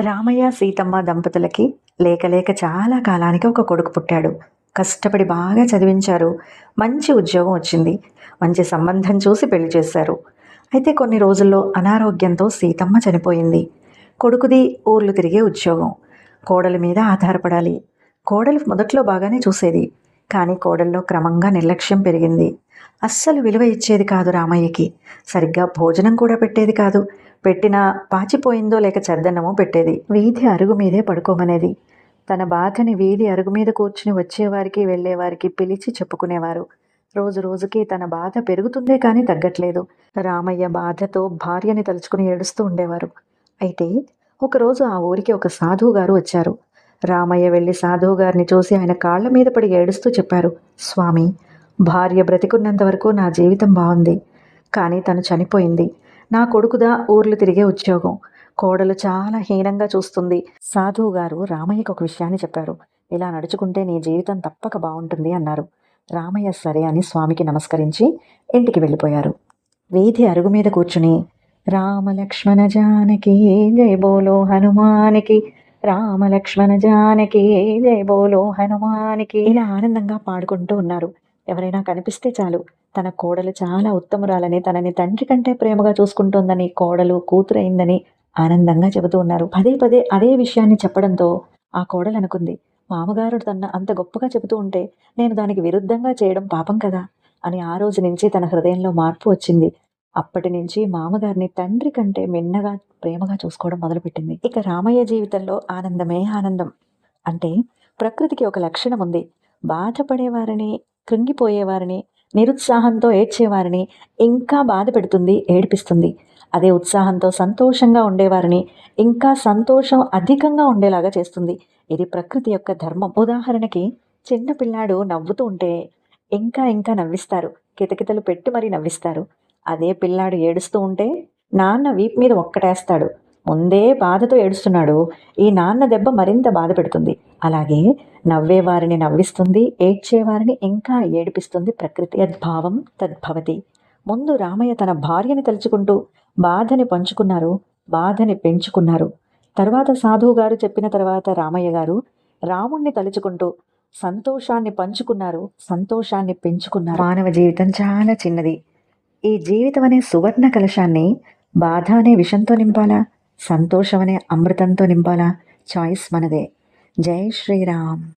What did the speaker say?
రామయ్య సీతమ్మ దంపతులకి లేక లేక చాలా కాలానికి ఒక కొడుకు పుట్టాడు. కష్టపడి బాగా చదివించారు. మంచి ఉద్యోగం వచ్చింది. మంచి సంబంధం చూసి పెళ్ళి చేశారు. అయితే కొన్ని రోజుల్లో అనారోగ్యంతో సీతమ్మ చనిపోయింది. కొడుకుది ఊర్లు తిరిగే ఉద్యోగం. కోడలి మీద ఆధారపడాలి. కోడలు మొదట్లో బాగానే చూసేది. కానీ కోడల్లో క్రమంగా నిర్లక్ష్యం పెరిగింది. అస్సలు విలువ ఇచ్చేది కాదు రామయ్యకి. సరిగ్గా భోజనం కూడా పెట్టేది కాదు. పెట్టినా పాచిపోయిందో లేక చెద్దన్నమో పెట్టేది. వీధి అరుగు మీదే పడుకోమనేది. తన బాధని వీధి అరుగు మీద కూర్చుని వచ్చేవారికి వెళ్ళేవారికి పిలిచి చెప్పుకునేవారు. రోజు రోజుకి తన బాధ పెరుగుతుందే కానీ తగ్గట్లేదు. రామయ్య బాధతో భార్యని తలుచుకుని ఏడుస్తూ ఉండేవారు. అయితే ఒకరోజు ఆ ఊరికి ఒక సాధువు గారు వచ్చారు. రామయ్య వెళ్ళి సాధువు గారిని చూసి ఆయన కాళ్ళ మీద పడి ఏడుస్తూ చెప్పారు. స్వామి భార్య బ్రతికున్నంత వరకు నా జీవితం బాగుంది. కానీ తను చనిపోయింది. నా కొడుకుదా ఊర్లు తిరిగే ఉద్యోగం. కోడలు చాలా హీనంగా చూస్తుంది. సాధువు గారు రామయ్యకు ఒక విషయాన్ని చెప్పారు. ఇలా నడుచుకుంటే నీ జీవితం తప్పక బాగుంటుంది అన్నారు. రామయ్య సరే అని స్వామికి నమస్కరించి ఇంటికి వెళ్ళిపోయారు. వీధి అరుగు మీద కూర్చుని రామలక్ష్మణ జానకి జై బోలో హనుమానికి రామలక్ష్మణ జానకి జై బోలో హనుమానికి ఇలా ఆనందంగా పాడుకుంటూ ఉన్నారు. ఎవరైనా కనిపిస్తే చాలు. తన కోడలు చాలా ఉత్తమురాలని తనని తండ్రి కంటే ప్రేమగా చూసుకుంటోందని కోడలు కూతురైందని ఆనందంగా చెబుతూ ఉన్నారు. పదే పదే అదే విషయాన్ని చెప్పడంతో ఆ కోడలు అనుకుంది మామగారు తన అంత గొప్పగా చెబుతూ ఉంటే నేను దానికి విరుద్ధంగా చేయడం పాపం కదా? అని ఆ రోజు నుంచి తన హృదయంలో మార్పు వచ్చింది. అప్పటి నుంచి మామగారిని తండ్రి కంటే మిన్నగా ప్రేమగా చూసుకోవడం మొదలుపెట్టింది. ఇక రామయ్య జీవితంలో ఆనందమే ఆనందం. అంటే ప్రకృతికి ఒక లక్షణం ఉంది. బాధపడేవారిని కృంగిపోయేవారిని నిరుత్సాహంతో ఏడ్చేవారిని ఇంకా బాధ పెడుతుంది ఏడిపిస్తుంది. అదే ఉత్సాహంతో సంతోషంగా ఉండేవారిని ఇంకా సంతోషం అధికంగా ఉండేలాగా చేస్తుంది. ఇది ప్రకృతి యొక్క ధర్మం. ఉదాహరణకి చిన్న పిల్లాడు నవ్వుతూ ఉంటే ఇంకా ఇంకా నవ్విస్తారు. కితకితలు పెట్టి మరీ నవ్విస్తారు. అదే పిల్లాడు ఏడుస్తూ ఉంటే నాన్న వీపు మీద ఒక్కటేస్తాడు. ముందే బాధతో ఏడుస్తున్నాడు. ఈ నాన్న దెబ్బ మరింత బాధ పెడుతుంది. అలాగే నవ్వేవారిని నవ్విస్తుంది ఏడ్చేవారిని ఇంకా ఏడిపిస్తుంది ప్రకృతి యద్భావం తద్భవతి. ముందు రామయ్య తన భార్యని తలుచుకుంటూ బాధని పంచుకున్నారు బాధని పెంచుకున్నారు. తర్వాత సాధువు గారు చెప్పిన తర్వాత రామయ్య గారు రాముణ్ణి తలుచుకుంటూ సంతోషాన్ని పంచుకున్నారు సంతోషాన్ని పెంచుకున్నారు. మానవ జీవితం చాలా చిన్నది. ఈ జీవితం అనే సువర్ణ కలశాన్ని బాధ అనే విషంతో నింపాలా సంతోషం అనే అమృతంతో నింపాలా? చాయిస్ మనదే. జై శ్రీరామ్